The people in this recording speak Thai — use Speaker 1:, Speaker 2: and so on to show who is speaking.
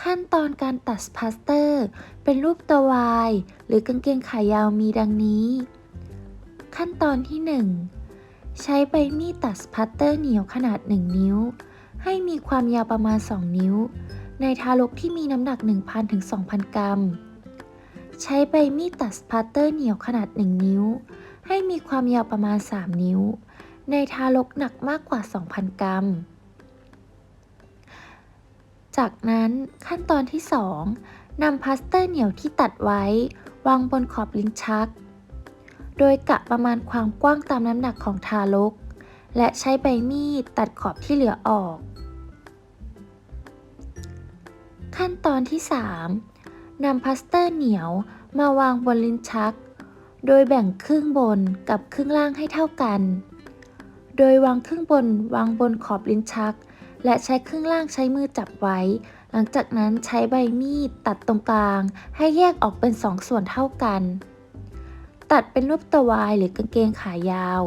Speaker 1: ขั้นตอนการตัดพลาสเตอร์ เป็นรูปตัววาย หรือกางเกงขายาวมีดังนี้ ขั้นตอนที่ 1 ใช้ใบมีดตัดพลาสเตอร์เหนียวขนาด 1 นิ้ว ให้มีความยาวประมาณ 2 นิ้ว ในทารกที่มีน้ำหนัก 1,000ถึง2,000 กรัม ใช้ใบมีดตัดพลาสเตอร์เหนียวขนาด 1 นิ้ว ให้มีความยาวประมาณ 3 นิ้ว ในทารกหนักมากกว่า 2,000 กรัม จากนั้นขั้นตอนที่ 2นำพลาสเตอร์เหนียวที่ตัดไว้ วางบนขอบลิ้นชัก โดยกะประมาณความกว้างตามน้ำหนักของทารก และใช้ใบมีดตัดขอบที่เหลือออก ขั้นตอนที่ 3นำพลาสเตอร์เหนียวมาวางบนลิ้นชัก โดยแบ่งครึ่งบนกับครึ่งล่างให้เท่ากัน โดยวางครึ่งบนวางบนขอบลิ้นชัก และใช้ครึ่งล่างใช้มือจับไว้ หลังจากนั้นใช้ใบมีดตัดตรงกลาง ให้แยกออกเป็นสองส่วนเท่ากัน ตัดเป็นรูปตะวายหรือกางเกงขายาว